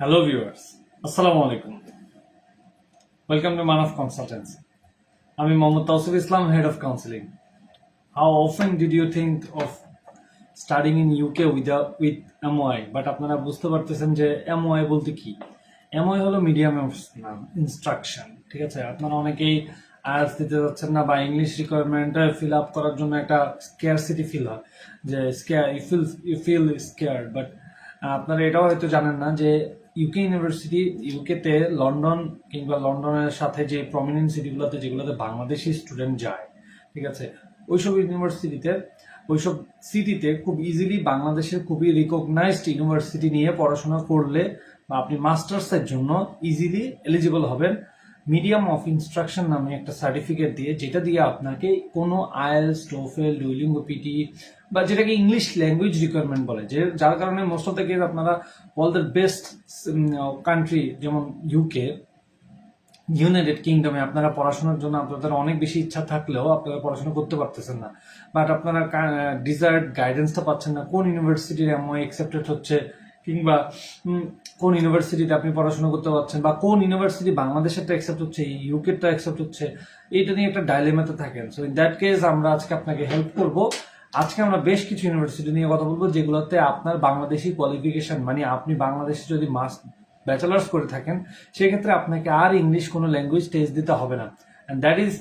Hello viewers, Assalamu alaikum. Welcome to Man of Consultants. আমি Mohammad Tawsif Islam head of counselling how often did you think of studying in UK with with MOI but আপনারা বুঝতে পারতেছেন যে MOI বলতে কি? M O I হলো medium of instruction ঠিক আছে? আপনারা অনেকেই আয়ার্স দিতে যাচ্ছেন না বা ইংলিশ রিকোয়ারমেন্টটা ফিল আপ করার জন্য একটা স্কেয়ারসিটি ফিল হয় যে scare you feel you feel scare but আপনারা এটাও হয়তো জানেন না যে ইউকে ইউনিভার্সিটি ইউকেতে লন্ডন কিংবা লন্ডনের সাথে যে প্রমিনেন্ট সিটিগুলোতে যেগুলোতে বাংলাদেশি স্টুডেন্ট যায়, ঠিক আছে? ওইসব ইউনিভার্সিটিতে ওইসব সিটিতে খুব ইজিলি বাংলাদেশের খুবই রিকগনাইজড ইউনিভার্সিটি নিয়ে পড়াশোনা করলে বা আপনি মাস্টার্সের জন্য ইজিলি এলিজিবল হবেন। মিডিয়াম অফ ইনস্ট্রাকশন নামে একটা সার্টিফিকেট দিয়ে, যেটা দিয়ে আপনাকে কোনো আইএলস টোফেল ডুইলিঙ্গো পিটি বা যেটাকে ইংলিশ ল্যাঙ্গুয়েজ রিকোয়ারমেন্ট বলে, যে যার কারণে মোস্ট অফ দ্য কেস আপনারা অল দ্য বেস্ট কান্ট্রি যেমন ইউকে ইউনাইটেড কিংডমে আপনারা পড়াশোনার জন্য আপনাদের অনেক বেশি ইচ্ছা থাকলেও আপনারা পড়াশোনা করতে পারতেছেন না। বাট আপনারা ডিজায়ার্ড গাইডেন্সটা পাচ্ছেন না। কোন ইউনিভার্সিটির এমওআই অ্যাকসেপ্টেড হচ্ছে? কিংবা কোন ইউনিভার্সিটিতে আপনি পড়াশোনা করতে পারছেন বা কোন ইউনিভার্সিটি বাংলাদেশেরটা অ্যাকসেপ্ট হচ্ছে ইউকেরটা অ্যাকসেপ্ট হচ্ছে, এইটা নিয়ে একটা ডাইলেমাতে থাকেন। সো ইন দ্যাট কেস আমরা আজকে আপনাকে হেল্প করব। আজকে আমরা বেশ কিছু ইউনিভার্সিটি নিয়ে কথা বলব, যেগুলোতে আপনার বাংলাদেশি কোয়ালিফিকেশন মানে আপনি বাংলাদেশে যদি মাস ব্যাচেলার্স করে থাকেন, সেক্ষেত্রে আপনাকে আর ইংলিশ কোনো ল্যাঙ্গুয়েজ টেস্ট দিতে হবে না। And that is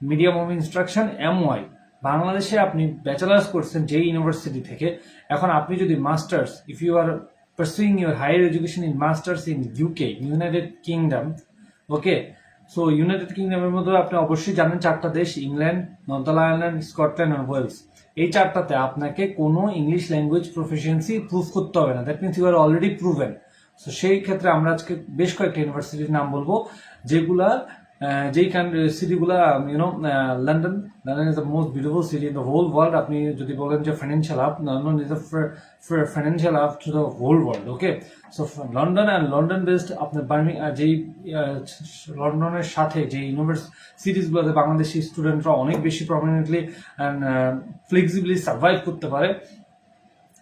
medium of instruction MOI বাংলাদেশে আপনি ব্যাচেলার্স করছেন যে ইউনিভার্সিটি থেকে, এখন আপনি যদি masters if you are pursuing your higher education in masters in UK, United Kingdom, okay so United কিংডমের মধ্যে আপনি অবশ্যই জানেন চারটা দেশ ইংল্যান্ড আয়ারল্যান্ড স্কটল্যান্ড আর ওয়েলস এই চারটাতে আপনাকে কোনো ইংলিশ ল্যাঙ্গুয়েজ প্রফিসিয়েন্সি প্রুভ করতে হবে না। That means you are already proven so সেই ক্ষেত্রে আমরা আজকে বেশ কয়েকটা ইউনিভার্সিটির নাম বলব যেগুলা যেই সিটিগুলা you know London London is the most beautiful city in the whole world আপনি যদি বলেন যে financial hub London is the financial hub to the whole world okay so London and London based আপনার বার্মিং যেই লন্ডনের সাথে যে ইউনিভার্সিটিসগুলোতে বাংলাদেশি স্টুডেন্টরা অনেক বেশি প্রমিনেন্টলি অ্যান্ড ফ্লেক্সিবলি সার্ভাইভ করতে পারে।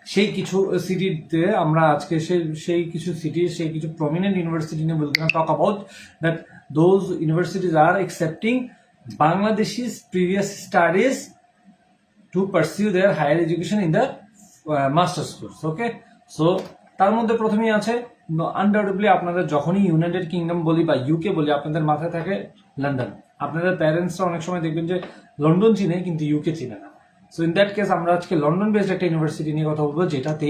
সেই কিছু সিটিতে আমরা আজকে সেই সেই কিছু সিটি সেই কিছু প্রমিনেন্ট ইউনিভার্সিটি নিয়ে will talk about that those universities are accepting Bangladeshis previous studies to pursue their higher education in the masters course okay so তার মধ্যে প্রথমেই আছে আনডাউটেবলি আপনাদের যখনই ইউনাইটেড কিংডম বলি বা ইউকে বলি, আপনাদের মাথায় থাকে লন্ডন আপনাদের প্যারেন্টসরা অনেক সময় দেখবেন যে লন্ডন চিনে, কিন্তু ইউকে চিনে না। সো ইন দ্যাট কেস আমরা আজকে লন্ডন বেসড একটা ইউনিভার্সিটি নিয়ে কথা বলব, যেটাতে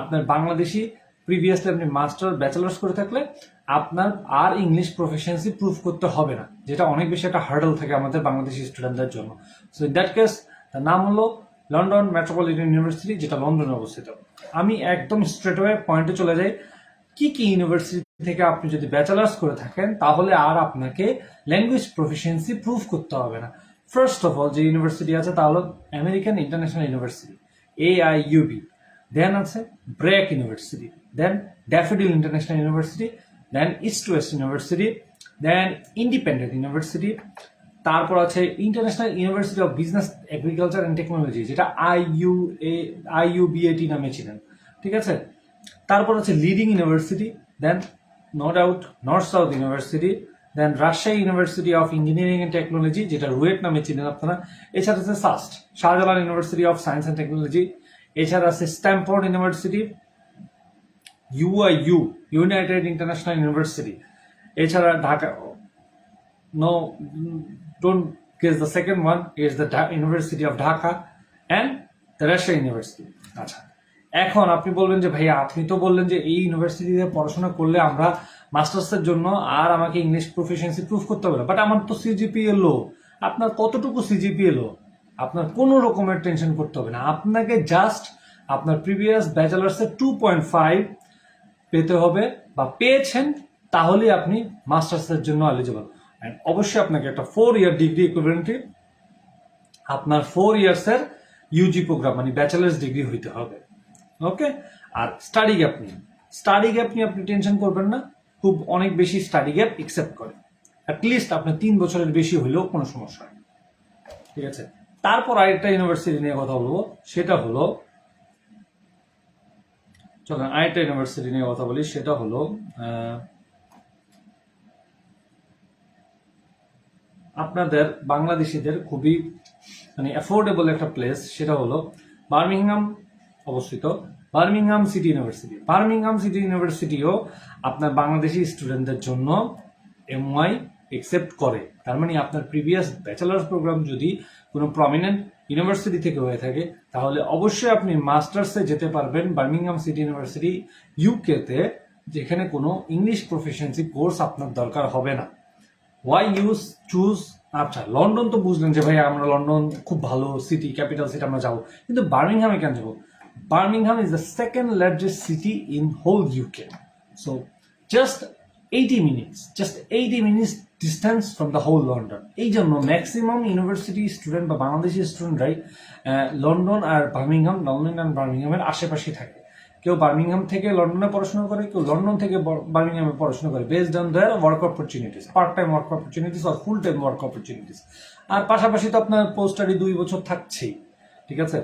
আপনার বাংলাদেশি প্রিভিয়াসলি আপনি মাস্টার ব্যাচেলার্স করে থাকলে আপনার আর ইংলিশ প্রফেশনসি প্রুভ করতে হবে না, যেটা অনেক বেশি একটা হার্ডল থাকে আমাদের বাংলাদেশি স্টুডেন্টদের জন্য। সো ইন দ্যাট কেস তার নাম হলো লন্ডন মেট্রোপলিটন ইউনিভার্সিটি যেটা লন্ডনে অবস্থিত। আমি একদম স্ট্রেট ওয়ে পয়েন্টে চলে যাই, কি কি ইউনিভার্সিটি থেকে আপনি যদি ব্যাচেলার্স করে থাকেন, তাহলে আর আপনাকে ল্যাঙ্গুয়েজ প্রফিসিয়েন্সি প্রুভ করতে হবে না। ফার্স্ট অফ অল যে ইউনিভার্সিটি আছে, তা হলো American International University A I UB then আছে BRAC University then Daffodil International University then East West University then Independent University তারপর আছে International University of Business Agriculture and Technology যেটা I U A I U BAT নামে ছিলেন। ঠিক আছে? তারপর আছে leading university then no doubt North South University then Rajshahi University of Engineering and Technology যেটা রুয়েট নামে চিনেন আপনারা। এছাড়া আছে SUST Shahjalal University of Science and Technology এছাড়া আছে Stamford University UIU United International University এছাড়া Dhaka no don't guess the second one is the University of Dhaka and the Russia University আচ্ছা। এখন আপনি বলবেন যে ভাইয়া আপনি তো বললেন যে এই ইউনিভার্সিটিতে পড়াশোনা করলে আমরা মাস্টার্সের জন্য আর আমাকে ইংলিশ প্রফিসিয়েন্সি প্রুফ করতে হবে না। বাট আমার তো সিজিপিএ লো আপনার কতটুকু সিজিপিএ লো আপনার কোনো রকমের টেনশন করতে হবে না। আপনাকে জাস্ট আপনার প্রিভিয়াস ব্যাচেলার্সের টু পয়েন্ট ফাইভ পেতে হবে বা পেয়েছেন, তাহলেই আপনি মাস্টার্সের জন্য এলিজিবল অ্যান্ড অবশ্যই আপনাকে একটা ফোর ইয়ার ডিগ্রি ইকুইভ্যালেন্টলি আপনার ফোর ইয়ার্সের ইউজি প্রোগ্রাম মানে ব্যাচেলার্স ডিগ্রি হইতে হবে। ওকে আর স্টাডি গ্যাপ নিয়ে। স্টাডি গ্যাপ নিয়ে আপনি টেনশন করবেন না। খুব অনেক বেশি স্টাডি গ্যাপ একসেপ্ট করে। অ্যাটলিস্ট আপনার তিন বছরের বেশি হইলেও কোনো সমস্যা নেই ঠিক আছে? তারপর আরেকটা ইউনিভার্সিটি নিয়ে কথা বলব। সেটা হলো, চলেন, আরেকটা ইউনিভার্সিটি নিয়ে কথা বলি। সেটা হলো আপনাদের বাংলাদেশিদের খুবই মানে অ্যাফোর্ডেবল একটা প্লেস সেটা হলো বার্মিংহাম অবস্থিত। Birmingham City University Birmingham City ইউনিভার্সিটিও আপনার বাংলাদেশি স্টুডেন্টদের জন্য এমওয়াই একসেপ্ট করে, তার মানে আপনার প্রিভিয়াস ব্যাচেলার্স প্রোগ্রাম যদি কোনো প্রমিনেন্ট ইউনিভার্সিটি থেকে হয়ে থাকে, তাহলে অবশ্যই আপনি মাস্টার্সে যেতে পারবেন বার্মিংহাম সিটি ইউনিভার্সিটি ইউকেতে যেখানে কোনো ইংলিশ প্রফিসিয়েন্সি কোর্স আপনার দরকার হবে না। ওয়াই ইউজ চুজ আচ্ছা লন্ডন তো বুঝলেন যে ভাই আমরা লন্ডন খুব ভালো সিটি ক্যাপিটাল সিটি আমরা যাব। কিন্তু বার্মিংহামে কেন যাব? Birmingham is the second largest city in whole UK so just eighty minutes just eighty minutes distance from the whole London এই জন্য ম্যাক্সিমাম ইউনিভার্সিটি স্টুডেন্ট বা বাংলাদেশি স্টুডেন্টরাই লন্ডন আর বার্মিংহাম লন্ডন আর বার্মিংহামের আশেপাশে থাকে। কেউ বার্মিংহাম থেকে লন্ডনে পড়াশোনা করে, কেউ লন্ডন থেকে বার- বার্মিংহামে পড়াশোনা করে based on their work opportunities part time work opportunities R full time work opportunities আর পাশাপাশি তো আপনার পোস্ট স্টাডি দুই বছর থাকছেই, ঠিক আছে?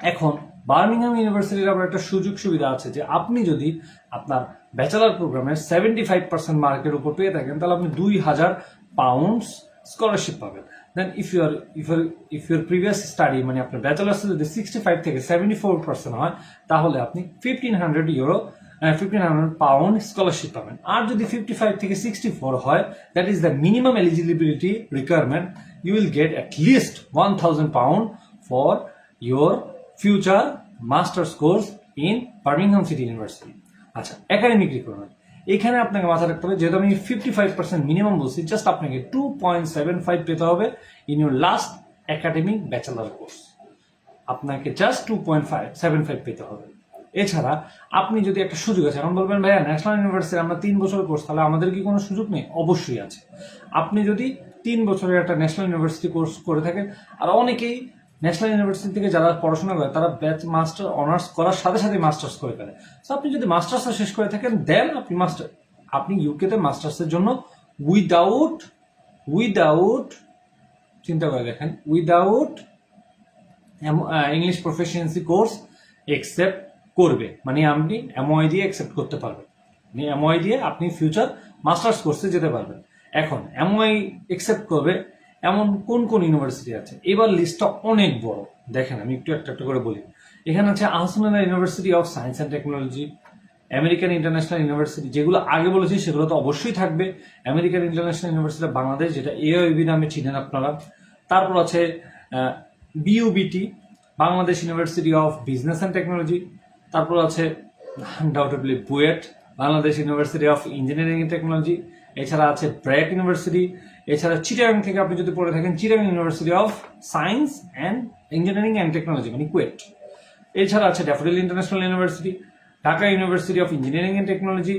এখন বার্মিংহাম ইউনিভার্সিটির আবার একটা সুযোগ সুবিধা আছে যে আপনি যদি আপনার ব্যাচেলার প্রোগ্রামে সেভেন্টি ফাইভ পার্সেন্ট মার্কের উপর পেয়ে থাকেন, তাহলে আপনি দুই হাজার পাউন্ডস স্কলারশিপ পাবেন। Then if your if your if your previous study মানে আপনার ব্যাচেলার্স যদি সিক্সটি ফাইভ থেকে সেভেন্টি ফোর পার্সেন্ট হয়, তাহলে আপনি fifteen hundred euro fifteen hundred pound scholarship পাবেন। আর যদি ফিফটি ফাইভ থেকে সিক্সটি ফোর হয় that is the minimum eligibility requirement you will get at least one thousand pound for your future masters course in Birmingham City University আচ্ছা academic requirement এখানে আপনাকে মাথায় রাখতে হবে, যেহেতু আমি ফিফটি ফাইভ পার্সেন্ট মিনিমাম বলছি জাস্ট আপনাকে টু পয়েন্ট সেভেন ফাইভ পেতে হবে in your last academic bachelor course আপনাকে just two point five seven five পেতে হবে। এছাড়া আপনি যদি একটা সুযোগ আছে, এখন বলবেন, ভাইয়া ন্যাশনাল ইউনিভার্সিটি আমরা তিন বছরের কোর্স তাহলে আমাদের কি কোনো সুযোগ নেই? অবশ্যই আছে। আপনি যদি তিন বছরের একটা ন্যাশনাল ইউনিভার্সিটি কোর্স করে থাকেন, আর অনেকেই ন্যাশনাল ইউনিভার্সিটি থেকে যারা পড়াশোনা করে, তারা ব্যাচ, মাস্টার, অনার্স করার সাথে সাথে মাস্টার্স করে ফেলে। তো আপনি যদি মাস্টার্সটা শেষ করে থাকেন দেন আপনি মাস্টার আপনি ইউকেতে মাস্টার্সের জন্য উইদাউট উইদাউট চিন্তা করে দেখেন without English proficiency course accept করবে। মানে আপনি এমওয়াই দিয়ে অ্যাকসেপ্ট করতে পারবেন। মানে এমওআই দিয়ে আপনি ফিউচার মাস্টার্স কোর্সে যেতে পারবেন। এখন এমওয়াই অ্যাকসেপ্ট করবে এমন কোন কোন ইউনিভার্সিটি আছে? এবার লিস্টটা অনেক বড়। দেখেন, আমি একটু একটা একটা করে বলি। এখানে আছে Ahsanullah University of Science and Technology American International University যেগুলো আগে বলেছি সেগুলো তো অবশ্যই থাকবে। আমেরিকান ইন্টারন্যাশনাল ইউনিভার্সিটি বাংলাদেশ, যেটা এআইবি নামে চিনেন আপনারা। তারপর আছে BUBT Bangladesh University of Business and Technology তারপর আছে undoubtedly BUET, Bangladesh University of Engineering Technology এছাড়া আছে ব্র্যাক ইউনিভার্সিটি এছাড়া চিটাগাং থেকে আপনি যদি পড়ে থাকেন, Chittagong University of Science and Engineering and Technology মানে কুয়েট। এছাড়া আছে Daffodil International University Dhaka University of Engineering and Technology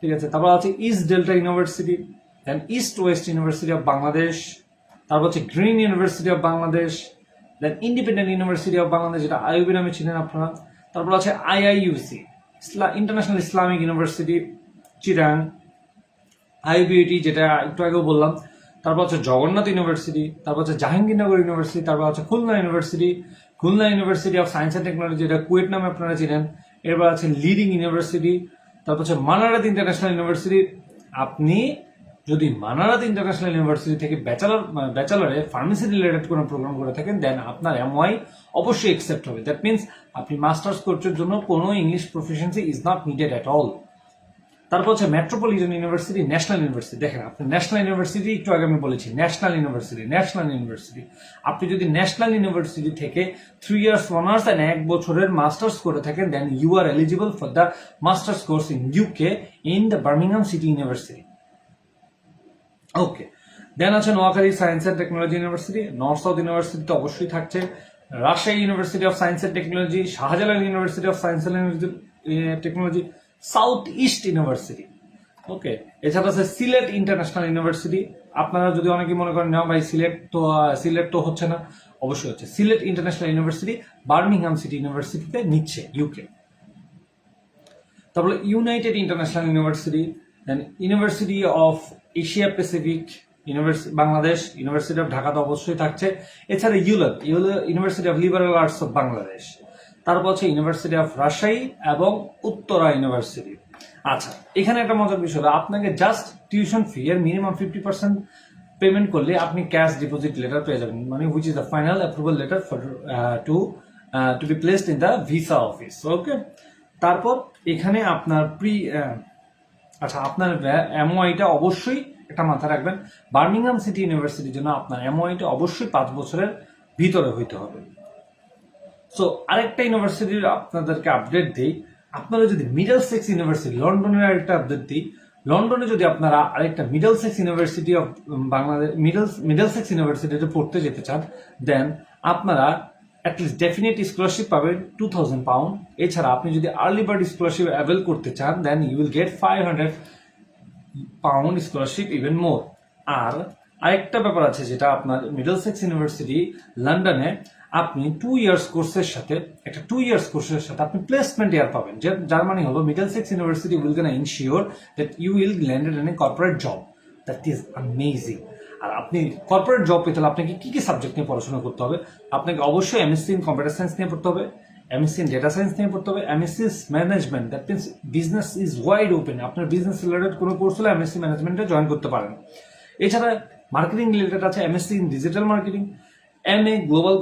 ঠিক আছে? তারপর আছে East Delta University then East West University of Bangladesh তারপর হচ্ছে Green University of Bangladesh then Independent University of Bangladesh যেটা আইউবি নামে চিনেন আপনারা। তারপর আছে আইআইইউসি ইন্টারন্যাশনাল ইসলামিক ইউনিভার্সিটি চিরাং আইবিআইটি যেটা একটু আগেও বললাম, তারপর হচ্ছে জগন্নাথ ইউনিভার্সিটি, তারপর হচ্ছে জাহাঙ্গীরনগর ইউনিভার্সিটি, তারপর হচ্ছে Khulna University. Khulna University of Science and Technology, যেটা কুয়েট নামে আপনারা চিনেন। এরপর আছে লিডিং ইউনিভার্সিটি, তারপর হচ্ছে মানারাত ইন্টারন্যাশনাল ইউনিভার্সিটি। আপনি যদি মানারাত ইন্টারন্যাশনাল ইউনিভার্সিটি থেকে ব্যাচেলার, ব্যাচেলারে ফার্মেসি রিলেটেড কোনো প্রোগ্রাম করে থাকেন, দেন আপনার এমওয়াই অবশ্যই অ্যাকসেপ্ট হবে। দ্যাট মিনস আপনি মাস্টার্স কোর্সের জন্য কোনো English proficiency is not needed at all তারপর হচ্ছে মেট্রোপলিটন ইউনিভার্সিটি ন্যাশনাল ইউনিভার্সিটি দেখেন, আপনি ন্যাশনাল ইউনিভার্সিটি একটু আগে আমি বলেছি ন্যাশনাল ইউনিভার্সিটি ন্যাশনাল ইউনিভার্সিটি আপনি যদি ন্যাশনাল ইউনিভার্সিটি থেকে থ্রি ইয়ার্স অনার্স অ্যান্ড এক বছরের মাস্টার্স করে থাকেন then you are eligible for the masters course in UK in the Birmingham City University okay then আছে Noakhali Science and Technology University North South University তো অবশ্যই থাকছে। Rajshahi University of Science and Technology Shahjalal University of Science and Technology South East University. Okay, এছাড়া আছে Sylhet international university. আপনারা যদি অনেকে মনে করেন, না ভাই, সিলেট তো সিলেট তো হচ্ছে না। অবশ্যই হচ্ছে। Sylhet International University Birmingham City ইউনিভার্সিটিতে নিচ্ছে ইউকে তারপরে United International University University of Asia Pacific University Bangladesh University of Dhaka তো অবশ্যই থাকছে। এছাড়া ULAB University of Liberal Arts of Bangladesh তারপর হচ্ছে ইউনিভার্সিটি অফ রাজশাহী এবং উত্তরা ইউনিভার্সিটি আচ্ছা এখানে একটা মজার বিষয় আপনাকে জাস্ট টিউশন ফি এর মিনিমাম ফিফটি পার্সেন্ট পেমেন্ট করলে আপনি ক্যাশ ডিপোজিট লেটার পেয়ে যাবেন মানে which is the final approval letter for to to be placed in the visa office okay তারপর এখানে আপনার প্রি আচ্ছা আপনার এমওআইটা অবশ্যই একটা মাথায় রাখবেন বার্মিংহাম সিটি ইউনিভার্সিটির জন্য আপনার এমওআইটা অবশ্যই পাঁচ বছরের ভিতরে হইতে হবে। সো আরেকটা ইউনিভার্সিটির আপনাদেরকে আপডেট দিই। আপনারা যদি মিডল সেক্স ইউনিভার্সিটি লন্ডনের আরেকটা আপডেট দিই। লন্ডনে যদি আপনারা আরেকটা Middlesex university of Bangladesh middle Middlesex ইউনিভার্সিটিতে পড়তে যেতে চান দেন আপনারা অ্যাটলিস্ট ডেফিনেট স্কলারশিপ পাবেন টু থাউজেন্ড পাউন্ড এছাড়া আপনি যদি আর্লি বার্ড স্কলারশিপ অ্যাভেল করতে চান then you will get five hundred pound scholarship even more আর আরেকটা ব্যাপার আছে যেটা আপনার মিডল সেক্স ইউনিভার্সিটি লন্ডনে আপনি টু ইয়ার্স কোর্সের সাথে, একটা টু ইয়ার্স কোর্সের সাথে আপনি প্লেসমেন্ট ইয়ার পাবেন যার মানে হলো Middlesex University will gonna ensure that you will landed an a corporate job that is amazing আর আপনি কর্পোরেট জব পেতে হলে আপনাকে কি কি সাবজেক্ট নিয়ে পড়াশোনা করতে হবে? আপনাকে অবশ্যই এমএসসি ইন কম্পিউটার সায়েন্স নিয়ে পড়তে হবে এমএসসি ইন ডেটা সায়েন্স নিয়ে পড়তে হবে MSc management that means business is wide open আপনার বিজনেস রিলেটেড কোনো কোর্স হলে এমএসসি ম্যানেজমেন্টে জয়েন করতে পারেন। এছাড়া মার্কেটিং রিলেটেড আছে MSc in digital marketing M A global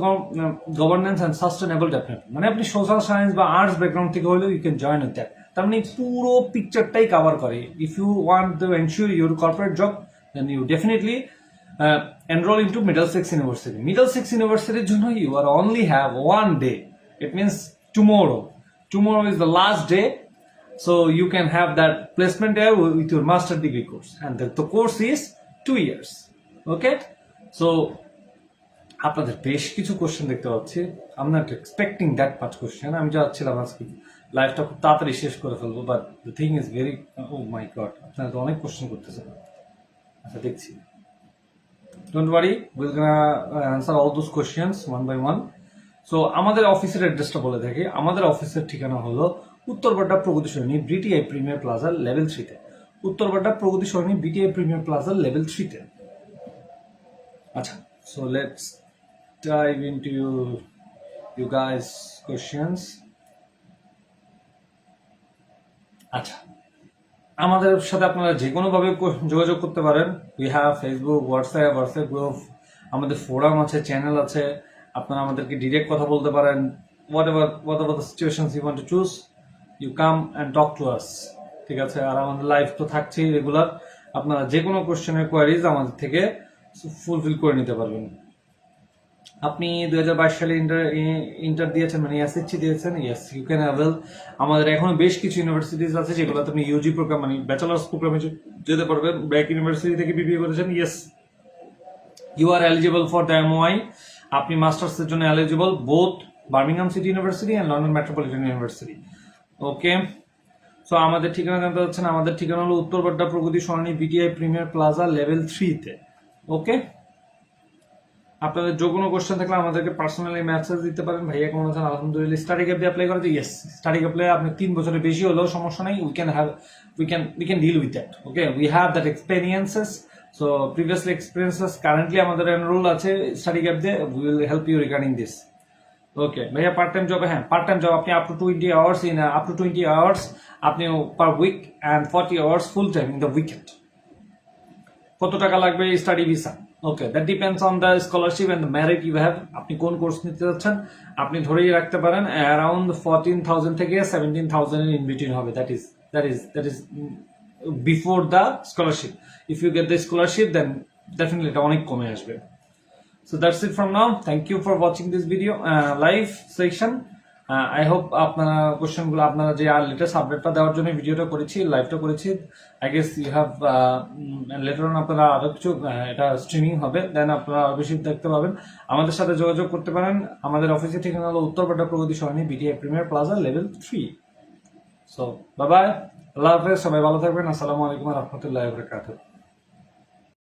governance and sustainable development মানে আপনি সোশ্যাল সায়েন্স বা আর্টস ব্যাকগ্রাউন্ড থেকে হলেও you can join with that তার মানে পুরো পিকচারটাই কাভার করে। If you want to ensure your corporate job then you definitely enroll into Middlesex University Middlesex ইউনিভার্সিটির জন্য you are only have one day it means tomorrow tomorrow is the last day you can have that placement there with your master degree course, and the, the course is two years. Okay, so আপনাদের বেশ কিছু question দেখতে পাচ্ছি। I'm not expecting that much question আমি যাচ্ছিলাম আজকে লাইফটা খুব তাড়াতাড়ি শেষ করে ফেলব but the thing is very oh my god আপনারা তো অনেক কোশ্চেন করতেছেন। আচ্ছা দেখছি। Don't worry will answer all those questions one by one so আমাদের অফিসের অ্যাড্রেসটা বলে থাকি। আমাদের অফিসের ঠিকানা হলো উত্তরবাড্ডা প্রগতি সরণি বিটিআই প্রিমিয়ার প্লাজার লেভেল থ্রিতে উত্তরবাড্ডা প্রগতি সরণি বিটিআই প্রিমিয়ার প্লাজার লেভেল থ্রিতে আচ্ছা so let's dive into you guys questions আচ্ছা আমাদের সাথে আপনারা যে কোনোভাবে যোগাযোগ করতে পারেন। We have Facebook WhatsApp WhatsApp group আমাদের ফোরাম আছে চ্যানেল আছে। আপনারা আমাদেরকে ডিরেক্ট কথা বলতে পারেন। Whatever whatever the situation you want to choose you come and talk to us ঠিক আছে? আর আমাদের লাইভ তো থাকছেই রেগুলার আপনারা যে কোনো কোশ্চেনের কোয়ারিজ আমাদের থেকে ফুলফিল করে নিতে পারবেন। আপনি দুই হাজার বাইশ সালে ইন্টার ইন্টার দিয়েছেন মানে এসএসসি দিয়েছেন ইয়েস ইউ ক্যান অ্যাভেল আমাদের এখনও বেশ কিছু ইউনিভার্সিটিজ আছে যেগুলোতে আপনি ইউজি প্রোগ্রাম মানে ব্যাচেলার্স প্রোগ্রামে যেতে পারবেন। ব্র্যাক ইউনিভার্সিটি থেকে বিবিএ করেছেন yes you are eligible for the MOI আপনি মাস্টার্সের জন্য eligible both Birmingham city university and London metropolitan university okay so আমাদের ঠিকানা জানতে চাচ্ছেন, আমাদের ঠিকানা হলো Uttar Badda Pragati Sarani BTI premier plaza level থ্রিতে ওকে আপনাদের যে কোনো কোশ্চেন থাকলে আমাদেরকে পার্সোনালি মেসেজ দিতে পারেন। ভাইয়া, কেমন আছেন? আলহামদুলিল্লাহ স্টাডি গ্যাপ দিয়ে অ্যাপ্লাই করা যায় ইয়েস স্টাডি গ্যাপ আপনি তিন বছরের বেশি হলেও সমস্যা নেই। We can have we can we can deal with that okay we have that experiences so previously experiences currently আমাদের এনরোল আছে স্টাডি গ্যাপ দিয়ে। We will help you regarding this okay ভাইয়া পার্ট টাইম জব হ্যাঁ part time job আপনি up to twenty hours in up to twenty hours আপনি per week and forty hours full time in the weekend কত টাকা লাগবে study visa okay that depends on the scholarship and merit you have আপনি কোন course নিতে যাচ্ছেন আপনি ধরেই রাখতে পারেন অ্যারাউন্ড ফোরটিন থাউজেন্ড থেকে সেভেন্টিন থাউজেন্ডের ইন বিটুইন হবে that is that is that is before the scholarship if you get the scholarship then definitely এটা অনেক কমে আসবে that's it from now. Thank you for watching this video uh, live section. I hope আপনারা কোশ্চেনগুলো আপনারা যে আর latest আপডেটটা দেওয়ার জন্য ভিডিওটা করেছি লাইভটা করেছি I guess you have later on আপনারা আরও কিছু এটা স্ট্রিমিং হবে দেন আপনারা আরও বেশি দেখতে পাবেন। আমাদের সাথে যোগাযোগ করতে পারেন। আমাদের অফিসের ঠিকানা হলো Uttarpara Pragati Sarani BTI premier plaza level three so Babai আল্লাহ হাফেজ, সবাই ভালো থাকবেন। আসসালামু আলাইকুম রহমতুল্লাহ বরকাতুহ।